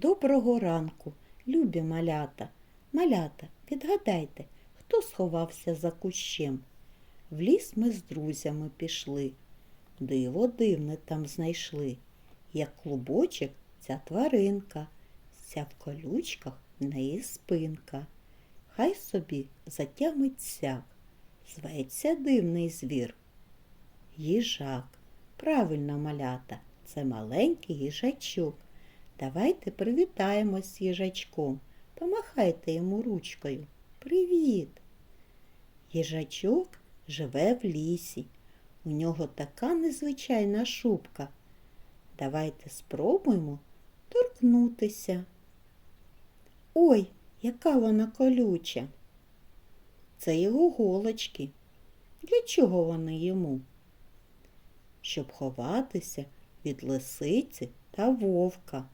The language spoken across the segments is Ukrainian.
Доброго ранку, любі малята. Малята, відгадайте, хто сховався за кущем? В ліс ми з друзями пішли. Диво дивне там знайшли. Як клубочок ця тваринка, ця в колючках в неї спинка. Хай собі затямить сяк, зветься дивний звір. Їжак. Правильно, малята, це маленький їжачок. Давайте привітаємось з їжачком. Помахайте йому ручкою. Привіт! Їжачок живе в лісі. У нього така незвичайна шубка. Давайте спробуємо торкнутися. Ой, яка вона колюча. Це його голочки. Для чого вони йому? Щоб ховатися від лисиці та вовка.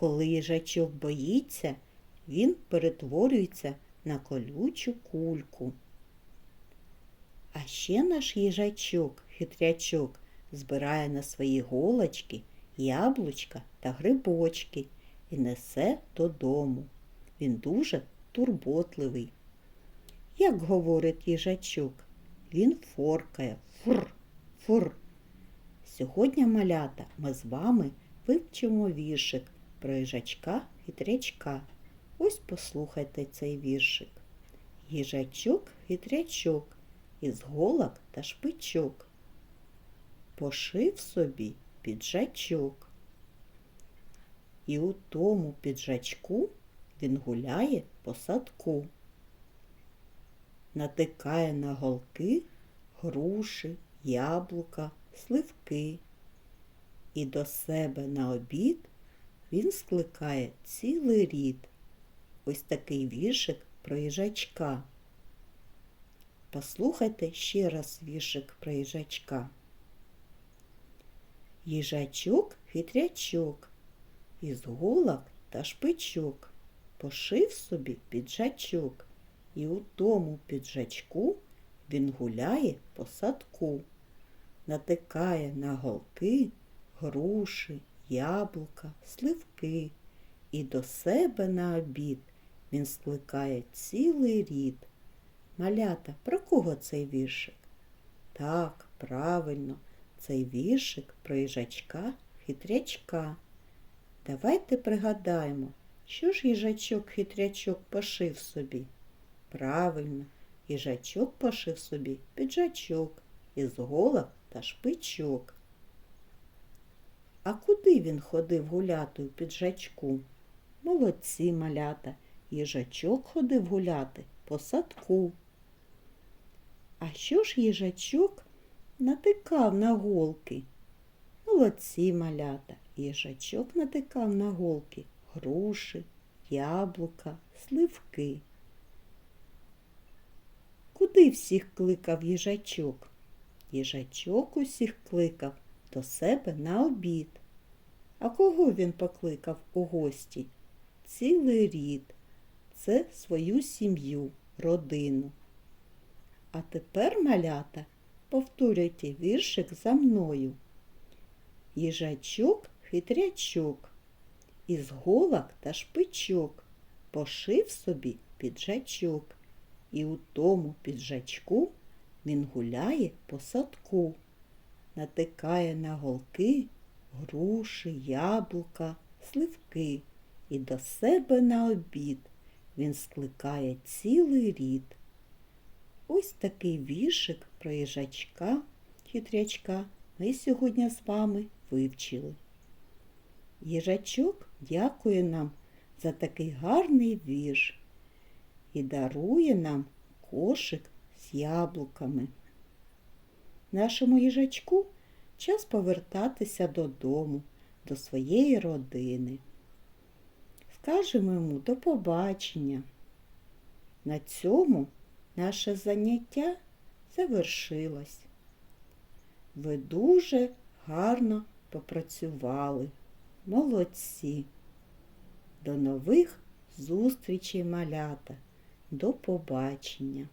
Коли їжачок боїться, він перетворюється на колючу кульку. А ще наш їжачок, хитрячок, збирає на свої голочки яблучка та грибочки і несе додому. Він дуже турботливий. Як говорить їжачок, він форкає фур, фур. Сьогодні, малята, ми з вами вивчимо віршик про їжачка хитрячка. Ось послухайте цей віршик. Їжачок хитрячок із голок та шпичок. Пошив собі піджачок. І у тому піджачку він гуляє по садку. Натикає на голки груші, яблука, сливки. І до себе на обід він скликає цілий рід. Ось такий віршик про їжачка. Послухайте ще раз віршик про їжачка. Їжачок хитрячок, із голок та шпичок, пошив собі піджачок, і у тому піджачку він гуляє по садку, натикає на голки, груші, яблука, сливки, і до себе на обід він скликає цілий рід. Малята, про кого цей віршик? Так, правильно, цей віршик про їжачка хитрячка. Давайте пригадаємо, що ж їжачок-хитрячок пошив собі. Правильно, їжачок пошив собі піджачок із голок та шпичок. А куди він ходив гуляти у піджачку? Молодці малята, їжачок ходив гуляти по садку. А що ж їжачок натикав на голки? Молодці малята, їжачок натикав на голки груші, яблука, сливки. Куди всіх кликав їжачок? Їжачок усіх кликав до себе на обід. А кого він покликав у гості? Цілий рід. Це свою сім'ю, родину. А тепер, малята, повторюйте віршик за мною. Їжачок хитрячок, із голок та шпичок пошив собі піджачок, і у тому піджачку він гуляє по садку, натикає на голки, груші, яблука, сливки, і до себе на обід він скликає цілий рід. Ось такий віршик про їжачка, хитрячка ми сьогодні з вами вивчили. Їжачок дякує нам за такий гарний вірш і дарує нам кошик з яблуками. Нашому їжачку час повертатися додому, до своєї родини. Скажемо йому до побачення. На цьому наше заняття завершилось. Ви дуже гарно попрацювали. Молодці. До нових зустрічей, малята. До побачення.